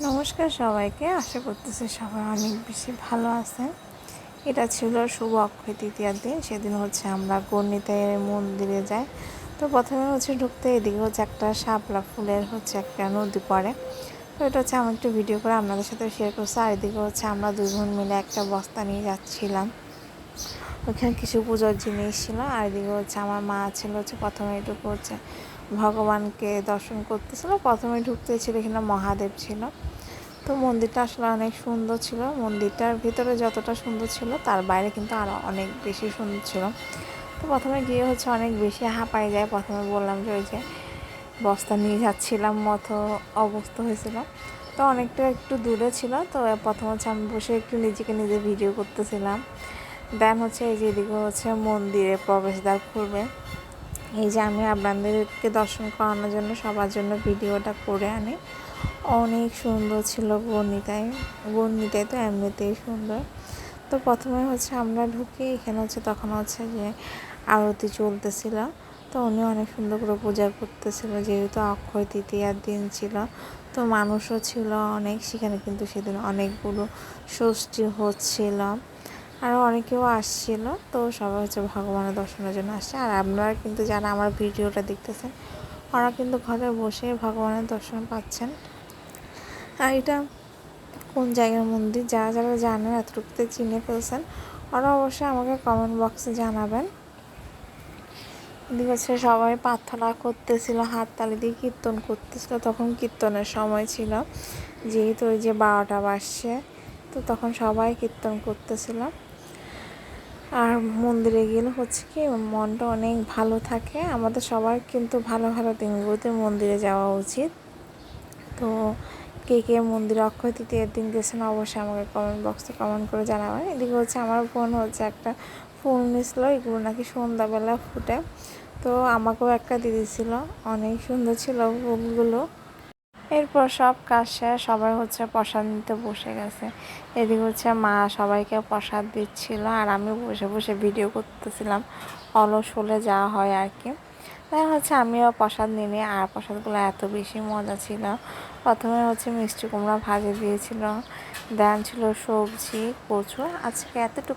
নমস্কার সবাইকে, আশা করতেছি সবাই অনেক বেশি ভালো আছেন এটা ছিল শুভ অক্ষয় তৃতীয়ার দিন, সেদিন হচ্ছে আমরা গণিতে মন্দিরে যাই। তো প্রথমে হচ্ছে ঢুকতে এদিকে হচ্ছে একটা শাপলা ফুলের হচ্ছে একটা নদী পড়ে। তো এটা হচ্ছে আমি একটু ভিডিও করে আপনাদের সাথে শেয়ার করছি। আর এদিকে হচ্ছে আমরা দুজন মিলে একটা বস্তা নিয়ে যাচ্ছিলাম। ওখানে কিছু পুজোর জিনিস ছিল, আর এদিকে হচ্ছে আমার মা ছিল হচ্ছে প্রথমে এটুকু হচ্ছে ভগবানকে দর্শন করতেছিল, প্রথমে ঢুকতে ছিল এখানে মহাদেব ছিল। তো মন্দিরটা আসলে অনেক সুন্দর ছিল, মন্দিরটার ভিতরে যতটা সুন্দর ছিল তার বাইরে কিন্তু আরও অনেক বেশি সুন্দর ছিল। তো প্রথমে গিয়ে হচ্ছে অনেক বেশি হাঁপাই যায়, প্রথমে বললাম যে ওই যে বস্তা নিয়ে যাচ্ছিলাম মতো অবস্থা হয়েছিল। তো অনেকটা একটু দূরে ছিল, তো প্রথম হচ্ছে আমি বসে একটু নিজেকে নিজে ভিডিও করতেছিলাম। দেন হচ্ছে এই যে এদিকে হচ্ছে মন্দিরে প্রবেশদ্বার খুলবে। এই যে আমি আপনাদেরকে দর্শন করানোর জন্য সবার জন্য ভিডিওটা করে আনি। অনেক সুন্দর ছিল বর্ণিতায় বর্ণিতায় তো এমনিতেই সুন্দর। তো প্রথমে হচ্ছে আমরা ঢুকি, এখানে হচ্ছে তখন হচ্ছে যে আরতি চলতেছিল। তো উনি অনেক সুন্দর করে পূজা করতেছিল, যেহেতু অক্ষয় তৃতীয়ার দিন ছিল। তো মানুষও ছিল অনেক, সেখানে কিন্তু সেদিন অনেকগুলো ষষ্ঠী হচ্ছিল। আরও অনেকেও আসছিল, তো সবাই হচ্ছে ভগবানের দর্শনের জন্য আসছে। আর আপনারা কিন্তু যারা আমার ভিডিওটা দেখতেছেন, ওরা কিন্তু ঘরে বসে ভগবানের দর্শন পাচ্ছেন। আর এটা কোন জায়গার মন্দির? যারা যারা জানেন, এতটুকুতে চিনে ফেলছেন, ওরা অবশ্যই আমাকে কমেন্ট বক্সে জানাবেন। হচ্ছে সবাই প্রার্থনা করতেছিল হাততালি দিয়ে কীর্তন করতেছিল, তখন কীর্তনের সময় ছিল, যেহেতু ওই যে বারোটা বাজছে, তো তখন সবাই কীর্তন করতেছিল। আর মন্দিরে গেলে হচ্ছে কি মনটা অনেক ভালো থাকে। আমাদের সবার কিন্তু ভালো ভালো দিনগুলোতে মন্দিরে যাওয়া উচিত। তো কে কে মন্দিরে অক্ষয় তৃতীয়ের দিন গেছেন অবশ্যই আমাকে কমেন্ট বক্সে কমেন্ট করে জানাবেন। এদিকে হচ্ছে আমার বোন হচ্ছে একটা ফুল নিয়েছিল এগুলো নাকি সন্ধ্যাবেলা ফুটে। তো আমাকেও একটা দিদি ছিল অনেক সুন্দর ছিল ফুলগুলো। এরপর সব কাজ শেষ, সবাই হচ্ছে প্রসাদ নিতে বসে গেছে। এদিকে হচ্ছে মা সবাইকে প্রসাদ দিচ্ছিল আর আমি বসে বসে ভিডিও করতেছিলাম, অলস হলে যাওয়া হয় আর কি। তাই হচ্ছে আমিও প্রসাদ নিয়ে আর প্রসাদগুলো এত বেশি মজা ছিল। প্রথমে হচ্ছে মিষ্টি কুমড়া ভাজে দিয়েছিল, দেন ছিল সবজি, কচু, আজকে এতটুকু।